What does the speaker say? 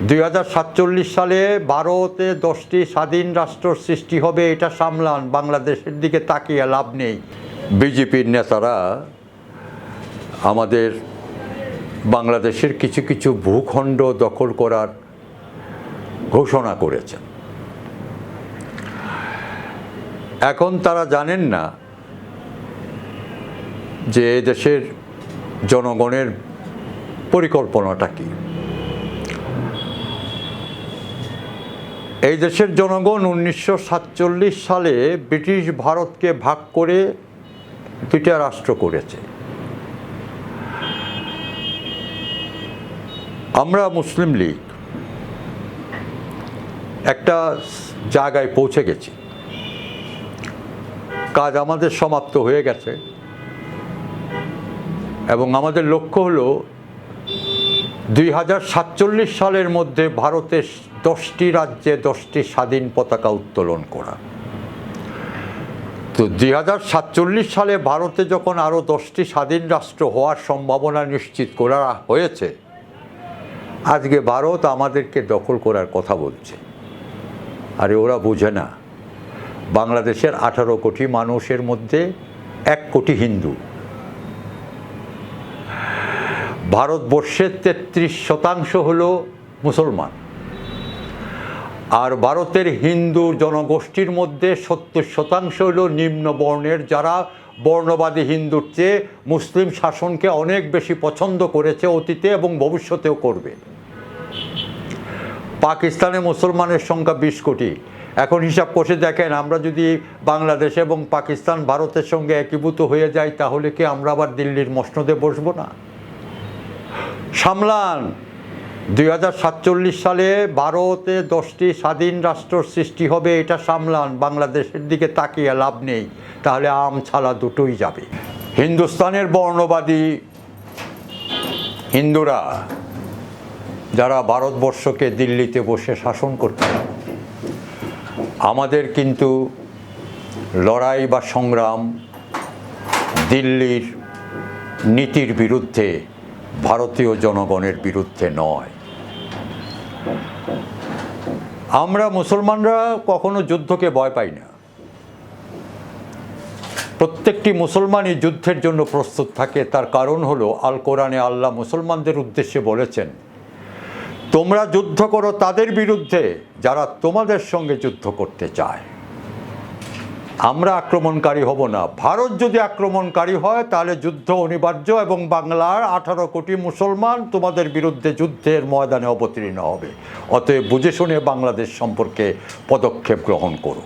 দুই হাজার সাতচল্লিশ সালে ভারতে দশটি স্বাধীন রাষ্ট্র সৃষ্টি হবে, এটা সামলান, বাংলাদেশের দিকে তাকিয়ে লাভ নেই। বিজেপির নেতারা আমাদের বাংলাদেশের কিছু কিছু ভূখণ্ড দখল করার ঘোষণা করেছেন। এখন তারা জানেন না যে দেশের জনগণের পরিকল্পনাটা কী। এই দেশের জনগণ উনিশশো সাতচল্লিশ সালে ব্রিটিশ ভারতকে ভাগ করে দুইটা রাষ্ট্র করেছে। আমরা মুসলিম লীগ একটা জায়গায় পৌঁছে গেছি। কাজ আমাদের সমাপ্ত হয়ে গেছে এবং আমাদের লক্ষ্য হলো দুই হাজার সাতচল্লিশ সালের মধ্যে ভারতের দশটি রাজ্যে দশটি স্বাধীন পতাকা উত্তোলন করা। তো দুই হাজার সাতচল্লিশ সালে ভারতে যখন আরও দশটি স্বাধীন রাষ্ট্র হওয়ার সম্ভাবনা নিশ্চিত করা হয়েছে, আজকে ভারত আমাদেরকে দখল করার কথা বলছে। আরে ওরা বুঝে না, বাংলাদেশের আঠারো কোটি মানুষের মধ্যে এক কোটি হিন্দু। ভারতবর্ষের তেত্রিশ শতাংশ হল মুসলমান। আর ভারতের হিন্দু জনগোষ্ঠীর মধ্যে সত্তর শতাংশ হল নিম্ন বর্ণের, যারা বর্ণবাদী হিন্দুর চেয়ে মুসলিম শাসনকে অনেক বেশি পছন্দ করেছে অতীতে এবং ভবিষ্যতেও করবে। পাকিস্তানে মুসলমানের সংখ্যা বিশ কোটি। এখন হিসাব কষে দেখেন, আমরা যদি বাংলাদেশ এবং পাকিস্তান ভারতের সঙ্গে একীভূত হয়ে যাই, তাহলে কি আমরা আবার দিল্লির মসনদে বসবো না? সামলান। দুই হাজার সাতচল্লিশ সালে ভারতে দশটি স্বাধীন রাষ্ট্র সৃষ্টি হবে, এটা সামলান। বাংলাদেশের দিকে তাকিয়ে লাভ নেই, তাহলে আম ছালা দুটোই যাবে। হিন্দুস্তানের বর্ণবাদী হিন্দুরা, যারা ভারতবর্ষকে দিল্লিতে বসে শাসন করছে আমাদের কিন্তু লড়াই বা সংগ্রাম দিল্লির নীতির বিরুদ্ধে ভারতীয় জনগণের বিরুদ্ধে নয়। আমরা মুসলমানরা কখনো যুদ্ধকে ভয় পাই না। প্রত্যেকটি মুসলমানই যুদ্ধের জন্য প্রস্তুত থাকে। তার কারণ হলো, আল কোরআনে আল্লাহ মুসলমানদের উদ্দেশ্যে বলেছেন, তোমরা যুদ্ধ করো তাদের বিরুদ্ধে যারা তোমাদের সঙ্গে যুদ্ধ করতে চায়। আমরা আক্রমণকারী হব না। ভারত যদি আক্রমণকারী হয়, তাহলে যুদ্ধ অনিবার্য এবং বাংলার আঠারো কোটি মুসলমান তোমাদের বিরুদ্ধে যুদ্ধের ময়দানে অবতীর্ণ হবে। অতএব বুঝে শুনে বাংলাদেশ সম্পর্কে পদক্ষেপ গ্রহণ করো